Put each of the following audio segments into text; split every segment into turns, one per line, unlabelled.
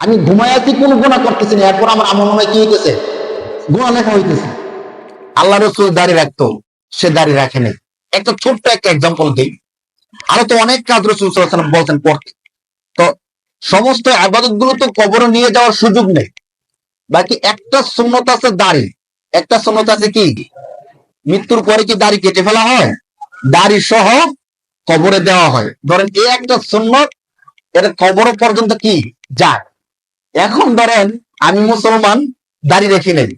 আমি আছি কোন গুণা করতেছি না? এরপর আমার আমার মনে কি হইতেছে? গুণা লেখা হইতেছে। আল্লাহ রসুল দাঁড়িয়ে রাখতো, সে দাঁড়িয়ে রাখে নাই। একটা ছোট্ট একটা এক্সাম্পল দিই। আরও তো অনেক কাজ রসুল আলাইহি বলতেন পড়তে। তো সমস্ত আবাদতগুলো তো কবরে নিয়ে যাওয়ার সুযোগ নেই। বাকি একটা সুন্নত আছে দাড়ি। একটা সুন্নত আছে কি? মৃত্যুর পরে কি দাড়ি কেটে ফেলা হয়? দাড়ি সহ কবরে দেওয়া হয়। ধরেন এই একটা সুন্নত এটা কবর পর্যন্ত কি? যায়। এখন ধরেন আমি মুসলমান, দাড়ি রেখে নেই।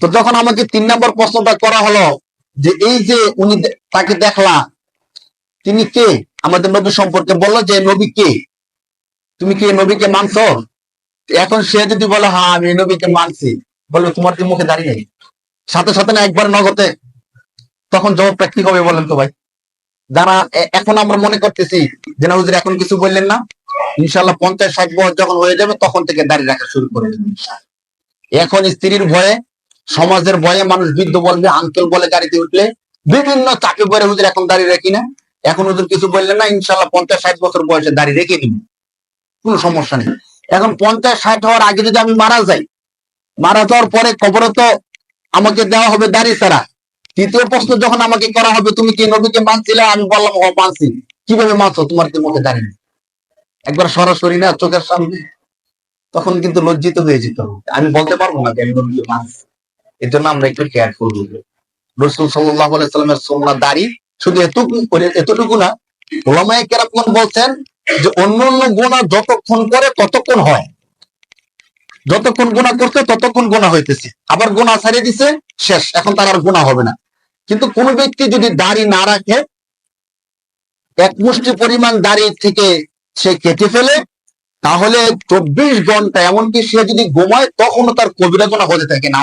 তো যখন আমাকে তিন নম্বর প্রশ্নটা করা হলো যে এই যে উনি তাকে দেখলা, তিনি কে? আমাদের নবী সম্পর্কে বলল যে, নবী কে? তুমি কি নবীকে মানছো? এখন সে যদি বলে হ্যাঁ আমি নবীকে মানছি। বলবে, তোমার কি মুখে দাঁড়িয়ে নেই? সাথে সাথে না একবার নগদে তখন জবাবটা কি হবে বলেন তো ভাই। যারা এখন আমরা মনে করতেছি যে না এখন কিছু বললেন না। ইনশাল্লাহ পঞ্চাশ ষাট বছর যখন হয়ে যাবে, তখন থেকে দাঁড়িয়ে রাখা শুরু করে দেবেন এখন স্ত্রীর ভয়ে, সমাজের ভয়ে মানুষ বৃদ্ধ বলবে আঙ্কেল বলে গাড়িতে উঠলে, বিভিন্ন চাপে পড়ে হুজুর এখন দাঁড়িয়ে রাখি না। এখন হুজুর কিছু বললেন না, ইনশাল্লাহ পঞ্চাশ ষাট বছর বয়সে দাঁড়িয়ে রেখে নিব কোনো সমস্যা নেই। এখন পঞ্চাশ ষাট হওয়ার আগে যদি আমি মারা যাই, মারা যাওয়ার পরে কবরে তো আমাকে দেওয়া হবে দাড়ি ছাড়া। তৃতীয় প্রশ্ন যখন আমাকে করা হবে, তুমি কি নবীকে মানছিলে? আমি বললাম, ও মানছি। কীভাবে মানছো? তোমার কি মুখে দাঁড়িয়ে? একবার সরাসরি না চোখের সামনে, তখন কিন্তু লজ্জিত হয়ে যেত। আমি বলতে পারব না এর জন্য আমরা একটু কেয়ারফুল রসুল সাল্লামের সোমনা দাড়ি শুধু এতটুকু এতটুকু না, ওলামায় কেরাপন বলছেন যে অন্য অন্য গুণা যতক্ষণ করে ততক্ষণ হয়। যতক্ষণ গুণা করছে ততক্ষণ গুণা হইতেছে। আবার গোনা ছাড়িয়ে দিছে, শেষ। এখন তার আর গুণা হবে না। কিন্তু কোন ব্যক্তি যদি দাড়ি না রাখে, এক মুষ্টি পরিমাণ দাড়ি থেকে সে কেটে ফেলে, তাহলে চব্বিশ ঘণ্টা এমনকি সে যদি ঘুমায়, তখনও তার কবিরা হতে থাকে না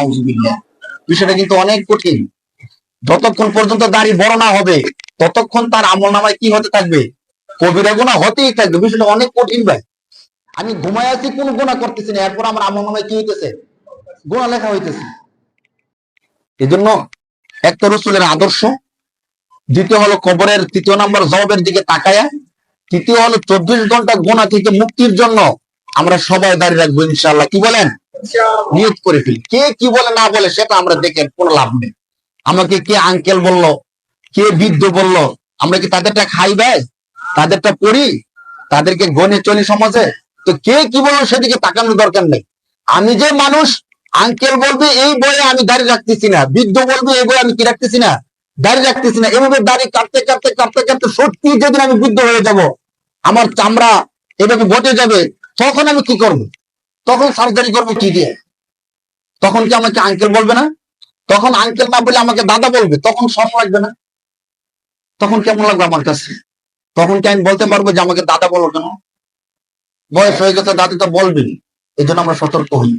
বিষয়টা কিন্তু অনেক কঠিন। যতক্ষণ পর্যন্ত দাড়ি বড় না হবে, ততক্ষণ তার আমল নামায় কি হতে থাকবে? কবিরা গোনা হতেই থাকবে। বিষয়টা অনেক কঠিন ভাই। আমি ঘুমায় আছি, কোন গুণা করতেছি না। এরপর আমার আমল নামায় কি হইতেছে? গুণা লেখা হইতেছে। এই জন্য এক তো রসুলের আদর্শ, দ্বিতীয় হলো কবরের তৃতীয় নম্বর জবাবের দিকে তাকায়া তৃতীয় হলো চব্বিশ ঘণ্টা গোনা থেকে মুক্তির জন্য আমরা সবাই দাঁড়িয়ে রাখব ইনশাল্লাহ কি বলেন? নিয়োগ করে ফেলি। কে কি বলে না বলে সেটা আমরা দেখে কোনো লাভ নেই। আমাকে কে আঙ্কেল বলল? কে বৃদ্ধ বলল? আমরা কি তাদেরটা খাই ভাই? তাদেরটা পড়ি? তাদেরকে গনে চলি সমাজে? তো কে কি বলল সেদিকে তাকানোর দরকার নেই। আমি যে মানুষ আঙ্কেল বলবে এই বয়ে আমি দাঁড়িয়ে রাখতেছি না। বৃদ্ধ বলবে এই বয়ে আমি কি রাখতেছি না? দাঁড়িয়ে রাখতেছি না। এভাবে দাঁড়িয়ে কাটতে কাটতে কাটতে কাটতে সত্যি যেদিন আমি বৃদ্ধ হয়ে যাব, আমার চামড়া এভাবে ঘটে যাবে, তখন আমি কি করব? তখন সার্জারি করব কি দিয়ে? তখন কি আমাকে আঙ্কেল বলবে না? তখন আঙ্কেল না বলে আমাকে দাদা বলবে, তখন সব লাগবে না। তখন কেমন লাগবে আমার কাছে? তখন কি আমি বলতে পারব যে আমাকে দাদা বলো কেন? বয়স হয়ে গেছে, দাদি তো বলবেন এই জন্য আমরা সতর্ক হই।